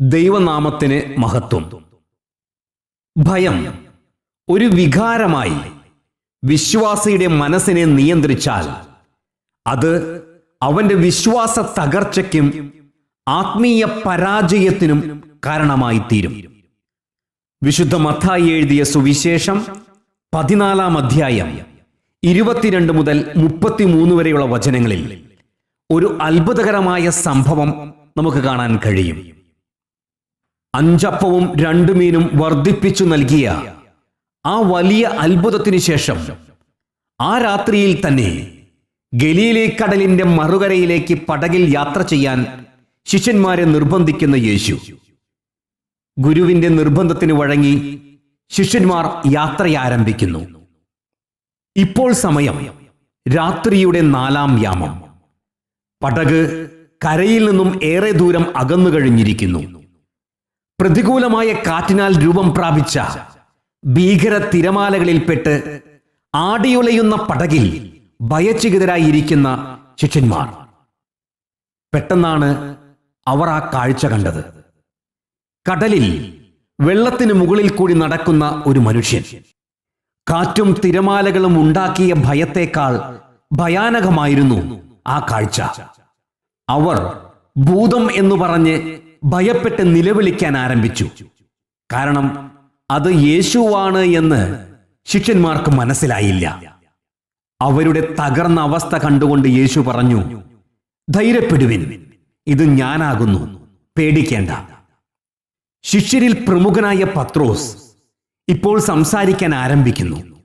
ദൈവനാമത്തിന് മഹത്വം. ഭയം. ഒരു വികാരമായി വിശ്വാസിയുടെ മനസ്സിനെ നിയന്ത്രിച്ചാൽ അത് അവന്റെ വിശ്വാസ തകർച്ചയ്ക്കും ആത്മീയ പരാജയത്തിനും കാരണമായി തീരും വിശുദ്ധ മത്തായി എഴുതിയ സുവിശേഷം പതിനാലാം അധ്യായം ഇരുപത്തിരണ്ട് മുതൽ മുപ്പത്തിമൂന്ന് വരെയുള്ള വചനങ്ങളിൽ ഒരു അത്ഭുതകരമായ സംഭവം നമുക്ക് കാണാൻ കഴിയും. അഞ്ചപ്പവും രണ്ടു മീനും വർദ്ധിപ്പിച്ചു നൽകിയ ആ വലിയ അത്ഭുതത്തിനു ശേഷം ആ രാത്രിയിൽ തന്നെ ഗലീലി കടലിന്റെ മറുകരയിലേക്ക് പടകിൽ യാത്ര ചെയ്യാൻ ശിഷ്യന്മാരെ നിർബന്ധിക്കുന്ന യേശു. ഗുരുവിന്റെ നിർബന്ധത്തിന് വഴങ്ങി ശിഷ്യന്മാർ യാത്രയാരംഭിക്കുന്നു ഇപ്പോൾ സമയം രാത്രിയുടെ നാലാം യാമം. പടക് കരയിൽ നിന്നും ഏറെ ദൂരം അകന്നു കഴിഞ്ഞിരിക്കുന്നു. പ്രതികൂലമായ കാറ്റിനാൽ രൂപം പ്രാപിച്ച ഭീകര തിരമാലകളിൽപ്പെട്ട് ആടിയുലയുന്ന പടകിൽ ഭയചികിതരായിരിക്കുന്ന ശിഷ്യന്മാർ. പെട്ടെന്നാണ് അവർ ആ കാഴ്ച കണ്ടത്. കടലിൽ വെള്ളത്തിന് മുകളിൽ കൂടി നടക്കുന്ന ഒരു മനുഷ്യൻ. കാറ്റും തിരമാലകളും ഉണ്ടാക്കിയ ഭയത്തേക്കാൾ ഭയാനകമായിരുന്നു ആ കാഴ്ച. അവർ ഭൂതം എന്ന് പറഞ്ഞ് ഭയപ്പെട്ട് നിലവിളിക്കാൻ ആരംഭിച്ചു. കാരണം അത് യേശുവാണ് എന്ന് ശിഷ്യന്മാർക്ക് മനസ്സിലായില്ല. അവരുടെ തകർന്ന അവസ്ഥ കണ്ടുകൊണ്ട് യേശു പറഞ്ഞു ധൈര്യപ്പെടുവിൻ ഇത് ഞാനാകുന്നു പേടിക്കേണ്ട. ശിഷ്യരിൽ പ്രമുഖനായ പത്രോസ് ഇപ്പോൾ സംസാരിക്കാൻ ആരംഭിക്കുന്നു.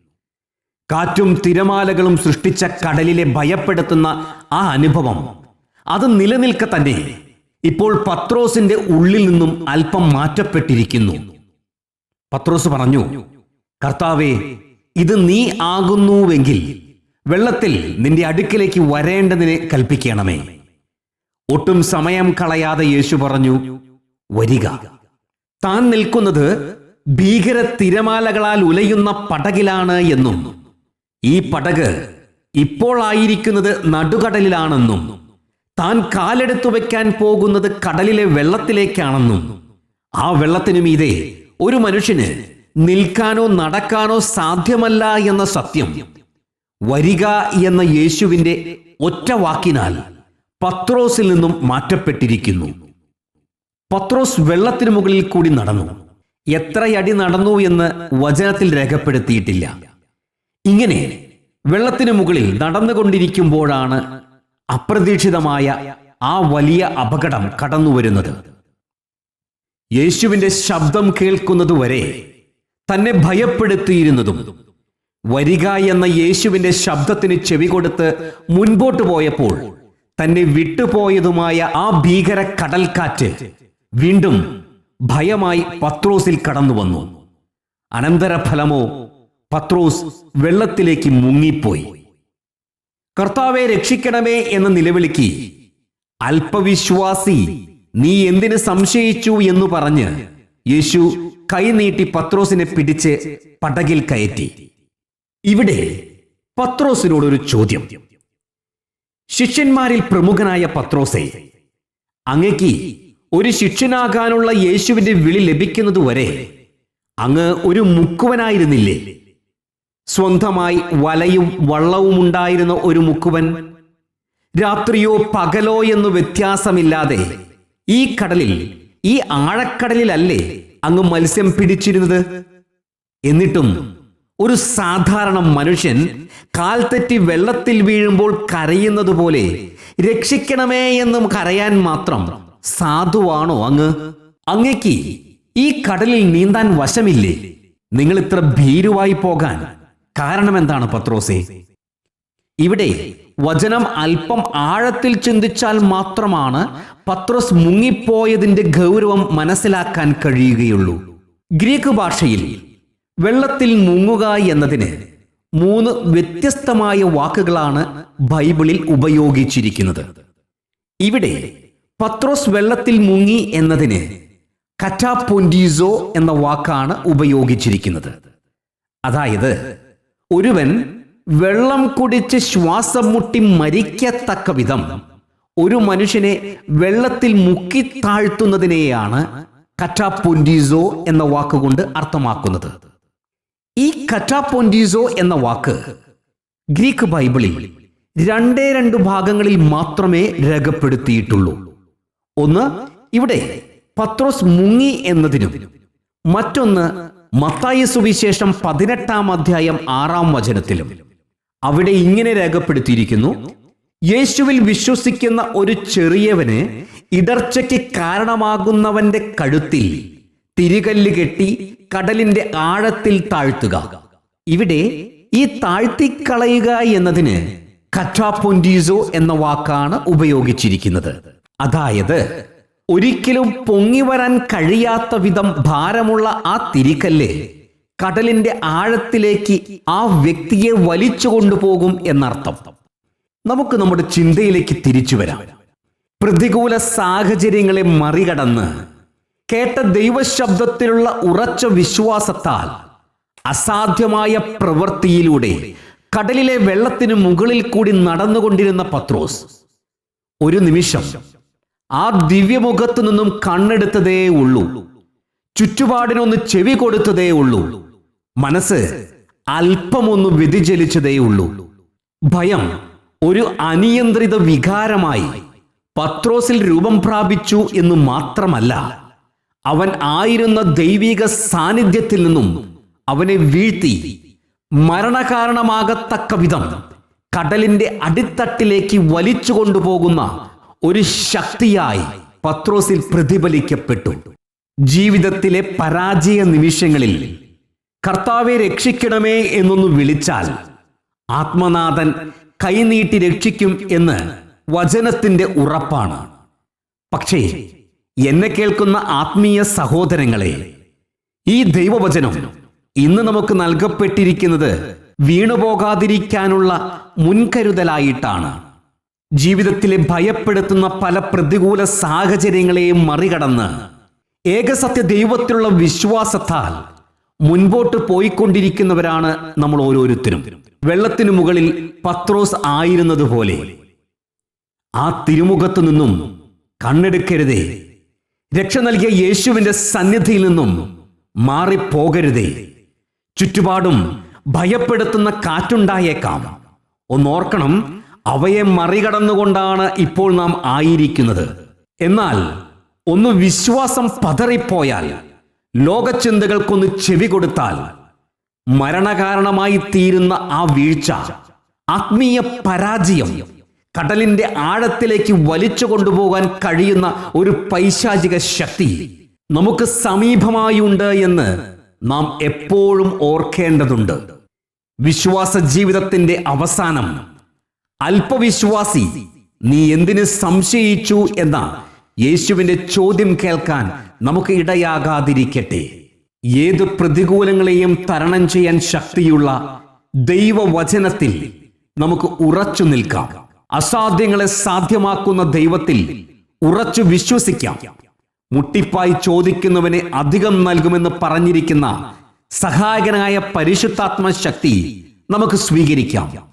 കാറ്റും തിരമാലകളും സൃഷ്ടിച്ച കടലിലെ ഭയപ്പെടുത്തുന്ന ആ അനുഭവം അത് നിലനിൽക്കെ തന്നെ. ഇപ്പോൾ പത്രോസിന്റെ ഉള്ളിൽ നിന്നും അല്പം മാറ്റപ്പെട്ടിരിക്കുന്നു. പത്രോസ് പറഞ്ഞു കർത്താവേ ഇത് നീ ആകുന്നുവെങ്കിൽ വെള്ളത്തിൽ നിന്റെ അടുക്കിലേക്ക് വരേണ്ടതിനെ കൽപ്പിക്കണമേ. ഒട്ടും സമയം കളയാതെ യേശു പറഞ്ഞു വരിക. താൻ നിൽക്കുന്നത് ഭീകര തിരമാലകളാൽ ഉലയുന്ന പടകിലാണ് എന്നും ഈ പടക് ഇപ്പോൾ ആയിരിക്കുന്നത് നടുകടലിലാണെന്നും താൻ കാലെടുത്തു വയ്ക്കാൻ പോകുന്നത് കടലിലെ വെള്ളത്തിലേക്കാണെന്നും ആ വെള്ളത്തിനു മീതെ ഒരു മനുഷ്യന് നിൽക്കാനോ നടക്കാനോ സാധ്യമല്ല എന്ന സത്യം. വരിക എന്ന യേശുവിന്റെ ഒറ്റ വാക്കിനാൽ പത്രോസിൽ നിന്നും മാറ്റപ്പെട്ടിരിക്കുന്നു. പത്രോസ് വെള്ളത്തിനു മുകളിൽ കൂടി നടന്നു. എത്രയടി നടന്നു എന്ന് വചനത്തിൽ രേഖപ്പെടുത്തിയിട്ടില്ല. ഇങ്ങനെ വെള്ളത്തിനു മുകളിൽ നടന്നുകൊണ്ടിരിക്കുമ്പോഴാണ് അപ്രതീക്ഷിതമായ ആ വലിയ അപകടം കടന്നു വരുന്നത് യേശുവിന്റെ ശബ്ദം കേൾക്കുന്നതുവരെ തന്നെ ഭയപ്പെടുത്തിയിരുന്നതും വരിക എന്ന യേശുവിന്റെ ശബ്ദത്തിന് ചെവി കൊടുത്ത് മുൻപോട്ട് പോയപ്പോൾ തന്നെ വിട്ടുപോയതുമായ ആ ഭീകര കടൽക്കാറ്റ് വീണ്ടും ഭയമായി പത്രോസിൽ കടന്നു വന്നു അനന്തരഫലമോ പത്രോസ് വെള്ളത്തിലേക്ക് മുങ്ങിപ്പോയി. കർത്താവെ രക്ഷിക്കണമേ എന്ന് നിലവിളിക്കി. അല്പവിശ്വാസി നീ എന്തിന് സംശയിച്ചു എന്ന് പറഞ്ഞ് യേശു കൈനീട്ടി പത്രോസിനെ പിടിച്ച് പടകിൽ കയറ്റി. ഇവിടെ പത്രോസിനോട് ഒരു ചോദ്യം. ശിഷ്യന്മാരിൽ പ്രമുഖനായ പത്രോസെ അങ്ങക്ക് ഒരു ശിഷ്യനാകാനുള്ള യേശുവിന്റെ വിളി ലഭിക്കുന്നതുവരെ അങ്ങ് ഒരു മുക്കുവനായിരുന്നില്ലേ? സ്വന്തമായി വലയും വള്ളവും ഉണ്ടായിരുന്ന ഒരു മുക്കുവൻ രാത്രിയോ പകലോ എന്നു വ്യത്യാസമില്ലാതെ ഈ കടലിൽ ഈ ആഴക്കടലിലല്ലേ അങ്ങ് മത്സ്യം പിടിച്ചിരുന്നത്? എന്നിട്ടും ഒരു സാധാരണ മനുഷ്യൻ കാൽ തെറ്റി വെള്ളത്തിൽ വീഴുമ്പോൾ കരയുന്നത് പോലെ രക്ഷിക്കണമേ എന്നും കരയാൻ മാത്രം സാധുവാണോ അങ്ങ്? അങ്ങക്ക് ഈ കടലിൽ നീന്താൻ വശമില്ലേ? നിങ്ങൾ ഇത്ര ഭീരുവായി പോകാൻ കാരണം എന്താണ് പത്രോസേ? ഇവിടെ വചനം അല്പം ആഴത്തിൽ ചിന്തിച്ചാൽ മാത്രമാണ് പത്രോസ് മുങ്ങിപ്പോയതിന്റെ ഗൗരവം മനസ്സിലാക്കാൻ കഴിയുകയുള്ളൂ. ഗ്രീക്ക് ഭാഷയിൽ വെള്ളത്തിൽ മുങ്ങുക എന്നതിന് മൂന്ന് വ്യത്യസ്തമായ വാക്കുകളാണ് ബൈബിളിൽ ഉപയോഗിച്ചിരിക്കുന്നത്. ഇവിടെ പത്രോസ് വെള്ളത്തിൽ മുങ്ങി എന്നതിന് കറ്റാപ്പൊൻഡീസോ എന്ന വാക്കാണ് ഉപയോഗിച്ചിരിക്കുന്നത്. അതായത് ഒരുവൻ വെള്ളം കുടിച്ച് ശ്വാസം മുട്ടി മരിക്കത്തക്ക വിധം. ഒരു മനുഷ്യനെ വെള്ളത്തിൽ മുക്കി താഴ്ത്തുന്നതിനെയാണ് കറ്റാപ്പൊൻഡീസോ എന്ന വാക്കുകൊണ്ട് അർത്ഥമാക്കുന്നത്. ഈ കറ്റാപ്പൊൻഡീസോ എന്ന വാക്ക് ഗ്രീക്ക് ബൈബിളിൽ രണ്ടേ രണ്ട് ഭാഗങ്ങളിൽ മാത്രമേ രേഖപ്പെടുത്തിയിട്ടുള്ളൂ. ഒന്ന് ഇവിടെ പത്രോസ് മുങ്ങി എന്നതിനും മറ്റൊന്ന് മത്തായി സുവിശേഷം പതിനെട്ടാം അധ്യായം ആറാം വചനത്തിലും. അവിടെ ഇങ്ങനെ രേഖപ്പെടുത്തിയിരിക്കുന്നു യേശുവിൽ വിശ്വസിക്കുന്ന ഒരു ചെറിയവന് ഇടർച്ചയ്ക്ക് കാരണമാകുന്നവന്റെ കഴുത്തിൽ തിരികല്ല് കെട്ടി കടലിന്റെ ആഴത്തിൽ താഴ്ത്തുക. ഇവിടെ ഈ താഴ്ത്തിക്കളയുക എന്നതിന് കറ്റാപ്പൊൻഡീസോ എന്ന വാക്കാണ് ഉപയോഗിച്ചിരിക്കുന്നത്. അതായത് ഒരിക്കലും പൊങ്ങി വരാൻ കഴിയാത്ത വിധം ഭാരമുള്ള ആ തിരിക്കല്ല് കടലിന്റെ ആഴത്തിലേക്ക് ആ വ്യക്തിയെ വലിച്ചു കൊണ്ടുപോകും എന്നർത്ഥം. നമുക്ക് നമ്മുടെ ചിന്തയിലേക്ക് തിരിച്ചു വരാം. പ്രതികൂല സാഹചര്യങ്ങളെ മറികടന്ന് കേട്ട ദൈവശബ്ദത്തിലുള്ള ഉറച്ച വിശ്വാസത്താൽ അസാധ്യമായ പ്രവൃത്തിയിലൂടെ കടലിലെ വെള്ളത്തിന് മുകളിൽ കൂടി നടന്നുകൊണ്ടിരുന്ന പത്രോസ് ഒരു നിമിഷം ആ ദിവ്യമുഖത്തു നിന്നും കണ്ണെടുത്തതേ ഉള്ളൂ. ചുറ്റുപാടിനൊന്ന് ചെവി കൊടുത്തതേ ഉള്ളൂ. മനസ്സ് അല്പമൊന്ന് വ്യതിചലിച്ചതേ ഉള്ളൂ. ഭയം ഒരു അനിയന്ത്രിത വികാരമായി പത്രോസിൽ രൂപം പ്രാപിച്ചു എന്ന് മാത്രമല്ല അവൻ ആയിരുന്ന ദൈവിക സാന്നിധ്യത്തിൽ നിന്നും അവനെ വീഴ്ത്തി മരണകാരണമാകത്തക്ക വിധം കടലിന്റെ അടിത്തട്ടിലേക്ക് വലിച്ചു കൊണ്ടുപോകുന്ന ഒരു ശക്തിയായി പത്രോസിൽ പ്രതിഫലിക്കപ്പെട്ടു. ജീവിതത്തിലെ പരാജയ നിമിഷങ്ങളിൽ കർത്താവെ രക്ഷിക്കണമേ എന്നൊന്ന് വിളിച്ചാൽ ആത്മനാഥൻ കൈനീട്ടി രക്ഷിക്കും എന്ന് വചനത്തിന്റെ ഉറപ്പാണ്. പക്ഷേ എന്നെ കേൾക്കുന്ന ആത്മീയ സഹോദരങ്ങളെ ഈ ദൈവവചനം ഇന്ന് നമുക്ക് നൽകപ്പെട്ടിരിക്കുന്നത് വീണുപോകാതിരിക്കാനുള്ള മുൻകരുതലായിട്ടാണ്. ജീവിതത്തിലെ ഭയപ്പെടുത്തുന്ന പല പ്രതികൂല സാഹചര്യങ്ങളെയും മറികടന്ന് ഏകസത്യ ദൈവത്തിലുള്ള വിശ്വാസത്താൽ മുൻപോട്ട് പോയിക്കൊണ്ടിരിക്കുന്നവരാണ് നമ്മൾ ഓരോരുത്തരും. വെള്ളത്തിനു മുകളിൽ പത്രോസ് ആയിരുന്നത് പോലെ ആ തിരുമുഖത്തു നിന്നും കണ്ണെടുക്കരുതേ. രക്ഷ നൽകിയ യേശുവിന്റെ സന്നിധിയിൽ നിന്നും മാറിപ്പോകരുതേ. ചുറ്റുപാടും ഭയപ്പെടുത്തുന്ന കാറ്റുണ്ടായേക്കാം. ഒന്നോർക്കണം അവയെ മറികടന്നുകൊണ്ടാണ് ഇപ്പോൾ നാം ആയിരിക്കുന്നത്. എന്നാൽ ഒന്ന് വിശ്വാസം പതറിപ്പോയാൽ ലോകചിന്തകൾക്കൊന്ന് ചെവി കൊടുത്താൽ മരണകാരണമായി തീരുന്ന ആ വീഴ്ച ആത്മീയ പരാജയം കടലിന്റെ ആഴത്തിലേക്ക് വലിച്ചു കൊണ്ടുപോകാൻ കഴിയുന്ന ഒരു പൈശാചിക ശക്തി നമുക്ക് സമീപമായുണ്ട് എന്ന് നാം എപ്പോഴും ഓർക്കേണ്ടതുണ്ട്. വിശ്വാസ ജീവിതത്തിന്റെ അവസാനം അല്പവിശ്വാസി നീ എന്തിന് സംശയിച്ചു എന്ന യേശുവിന്റെ ചോദ്യം കേൾക്കാൻ നമുക്ക് ഇടയാകാതിരിക്കട്ടെ. ഏത് പ്രതികൂലങ്ങളെയും തരണം ചെയ്യാൻ ശക്തിയുള്ള ദൈവവചനത്തിൽ നമുക്ക് ഉറച്ചു നിൽക്കാം. അസാധ്യങ്ങളെ സാധ്യമാക്കുന്ന ദൈവത്തിൽ ഉറച്ചു വിശ്വസിക്കാം. മുട്ടിപ്പായി ചോദിക്കുന്നവനെ അധികം നൽകുമെന്ന് പറഞ്ഞിരിക്കുന്ന സഹായകനായ പരിശുദ്ധാത്മ ശക്തി നമുക്ക് സ്വീകരിക്കാം.